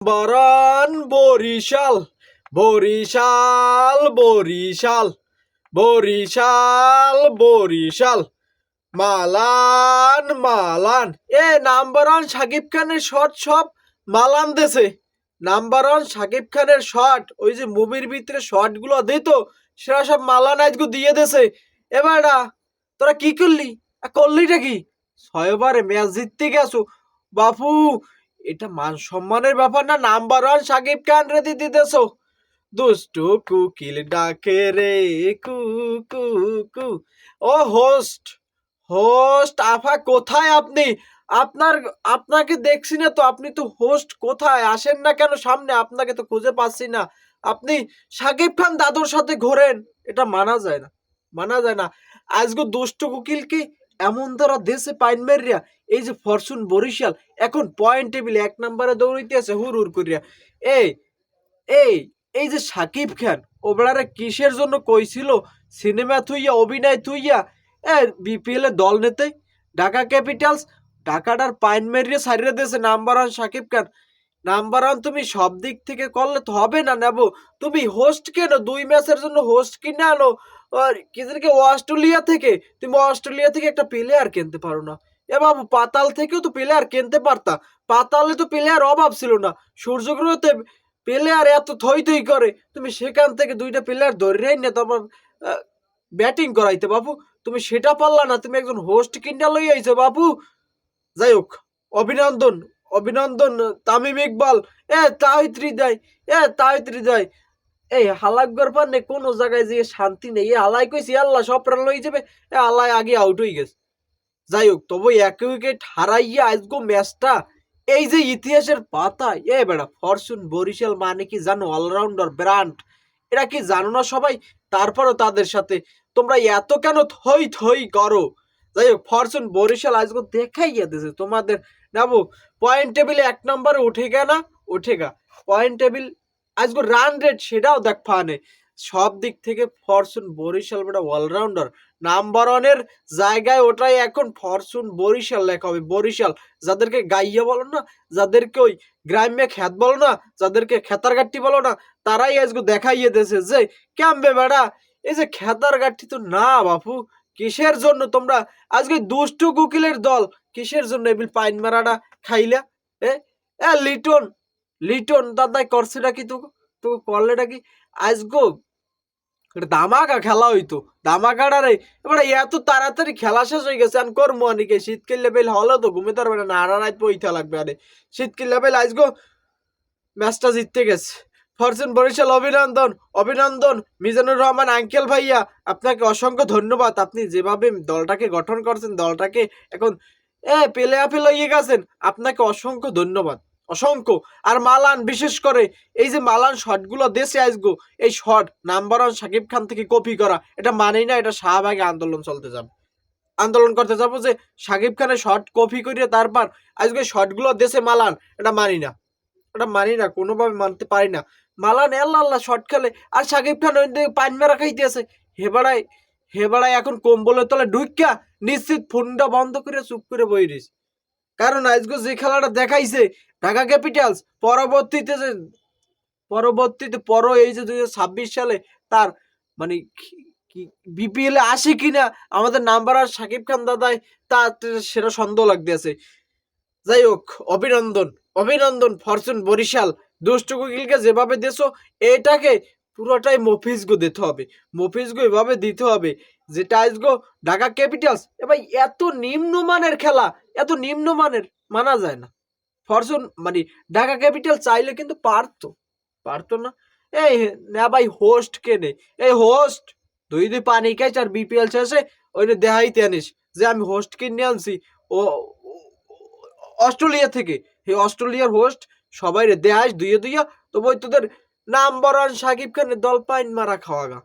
বরণ Barishal Barishal Barishal Barishal Barishal. Malan Malan. এ, number one Shakib খানের shot সব মালান দেশে নাম্বার ওয়ান শাকিব খানের শট ওই যে মুভির ভিতরে শটগুলো দিত সেটা সব মালান আজকে দিয়ে দেছে। এবারটা তোরা কি করলি? করলিটা কি? ছয়বারে ম্যাচ জিততে গেছো। বাপু এটা মান সম্মানের ব্যাপার না নাম্বার ওয়ান সাকিব খান রে দিদি দেছো। দুষ্টু কুকিল ডাকে রে, কু কু কু। ও হোস্ট হোস্ট আফা, কোথায় আপনি? আপনার, আপনাকে দেখছি না তো, আপনি তো হোস্ট কোথায়? আসেন না কেন সামনে? আপনাকে তো খুঁজে পাচ্ছি না। আপনি সাকিব খান দাদুর সাথে ঘোরেন, এটা মানা যায় না, মানা যায় না। আজকে দুষ্ট কুকিল কি? এমন তারা দেশে পাইন মেরিয়া, এই যে ফরচুন বরিশাল, এখন পয়েন্ট টেবিলে এক নম্বরে দৌড়িতে আছে, হুর হুর করিয়া। এই এই এই যে সাকিব খান, ওবেলারে কিসের জন্য কইছিল? সিনেমা থুইয়া, অভিনয় থুইয়া? এ বিপিএল এ দল নিতে ঢাকা ক্যাপিটালস, ঢাকাটার পাইন মেরিয়ে সারিয়ে দিয়েছে, number one Sakib Khan. Number one, তুমি সব দিক থেকে করলে তো হবে না, নেব। তুমি হোস্ট কেন? দুই ম্যাচের জন্য হোস্ট কিনে আনো। আর কিদেরকে অস্ট্রেলিয়া থেকে। তুমি অস্ট্রেলিয়া থেকে একটা প্লেয়ার কিনতে পারো না। এ বাবু, পাতাল থেকেও তো প্লেয়ার কিনতে পারতা। পাতালে তো প্লেয়ার অভাব ছিল না। সূর্যগ্রহতে প্লেয়ার এত থই থই করে। তুমি সেখান থেকে দুইটা প্লেয়ার ধরে না তোমার ব্যাটিং করাইতে বাবু। তুমি সেটা পারলা না, তুমি একজন হোস্ট কিনা লই আইছো বাবু। যাই হোক, অভিনন্দন। অভিনন্দন, তামিম ইকবাল। এ তাহিত হৃদয় এ তাহিত হৃদয় এই হালাকগর পান্নে কোন জায়গায় যে শান্তি নেই। এ হালাই কইছি, আল্লাহ সব প্রাণ লই যাবে। এ, আল্লাহ আগে আউট হয়ে গেছে। যাই হোক, তবু এক উইকেট হারাইয়া আজগো ম্যাচটা এই যে ইতিহাসের পাতা, এ বেড়া, ফরচুন, বরিশাল মানে কি জানো? অলরাউন্ডার ব্র্যান্ড এরা কি জানো না সবাই? তারপরও তাদের সাথে। তোমরা এত কেন থই থই করো? যাই হোক ফরচুন বরিশাল আজকে দেখাইয়া দিয়েছে তোমাদের নেব পয়েন্ট টেবিলে এক নম্বরে উঠে গে না, উঠে গা পয়েন্ট টেবিল আজকে রান রেট সেটাও দেখ ফানে সব দিক থেকে ফরচুন বরিশাল বেটা অলরাউন্ডার নাম্বার ওয়ানের জায়গায় ওটাই এখন ফরচুন বরিশাল লেখা হবে। বরিশাল, যাদেরকে গাইয়া বলো না, যাদেরকে ওই গ্রাম্যে খ্যাত বলো না, যাদেরকে খেতার গাঠি বলো না, তারাই আজকে দেখাইয়ে দিয়েছে যে ক্যাম্পে বেড়া, এই যে খেতার গাঠি তো না বাপু কিসের জন্য তোমরা আজকে দুষ্টু কুকিলের দল কিসের জন্য এবিল পাইন মারাটা খাইলা এ লিটন লিটন দাদাই করছেটা কি তো তো করলেটা কি আজগো দামাকা খেলা হইতো দামাকাটা রে এবারে এত তাড়াতাড়ি খেলা শেষ হয়ে গেছে আর করব অনেকে শীতকাল লেভেল হলে তো ঘুমে পারবে না নাড়া রাত পইতে লাগবে আরে শীতকাল লেভেল আজগো ম্যাচটা জিততে গেছে ফরচুন বরিশাল, অভিনন্দন। অভিনন্দন, মিজানুর রহমান, আঙ্কেল ভাইয়া, আপনাকে অসংখ্য ধন্যবাদ। আপনি যেভাবে দলটাকে গঠন করছেন, দলটাকে এখন, এ, পেলে আপেল হয়ে গেছেন, আপনাকে অসংখ্য ধন্যবাদ। অসংখ্য। আর মালান, বিশেষ করে, এই যে মালান শটগুলো দেশে আসগো এই shot number one Sakib Khan থেকে কপি করা, এটা মানেই না, এটা শাহবাগে আন্দোলন চলতে যাবে। আন্দোলন করতে যাব যে, সাকিব খানের শট কপি করিয়ে তারপর আজকে শটগুলো দেশে মালান, এটা মানি না। এটা মানি না, কোনোভাবে মানতে পারি না। মালান আল্লাহ আল্লাহ শর্ট খেলে। আর সাকিব খান ওই দিকে পাইন মেরা খাইতেছে হেবাড়ায় হেবাড়ায় এখন কম্বলের তলে ঢুকিয়া নিশ্চিত ফোনটা বন্ধ করে চুপ করে বই রইছে কারণ আজকে যে খেলাটা দেখাইছে ঢাকা ক্যাপিটালস, পরবর্তীতে যে পরবর্তীতে পর এই যে দুই সালে তার মানে বিপিএল এ আসে কিনা, আমাদের নাম্বার আর সাকিব খান দাদাই তা সেটা সন্দেহ লাগতেছে। যাই হোক, অভিনন্দন অভিনন্দন, ফরচুন বরিশাল। দুষ্টু কুকিলকে যেভাবে দেছো এটাকে পুরোটাই মফিজগো দিতে হবে। মফিজগো এভাবে দিতে হবে যেটা আজগো ঢাকা ক্যাপিটালস এবার এত নিম্নমানের খেলা, এত নিম্নমানের মানা যায় না। ফরচুন মানে ঢাকা ক্যাপিটাল চাইলে কিন্তু পারতো পারতো না। এই না ভাই হোস্ট কেনে এই হোস্ট দুই দুই পানি খাইছ আর বিপিএল শেষে, ওই দেখাইতে আনিস। যে আমি হোস্ট কিনে আনছি, ও- অস্ট্রেলিয়া থেকে। এই অস্ট্রেলিয়ার হোস্ট সবাই রে দেহাস দুইয়ে দুইয়া তো বই তোদের নাম্বার ওয়ান সাকিব খানের দল পাইন মারা খাওয়া গা।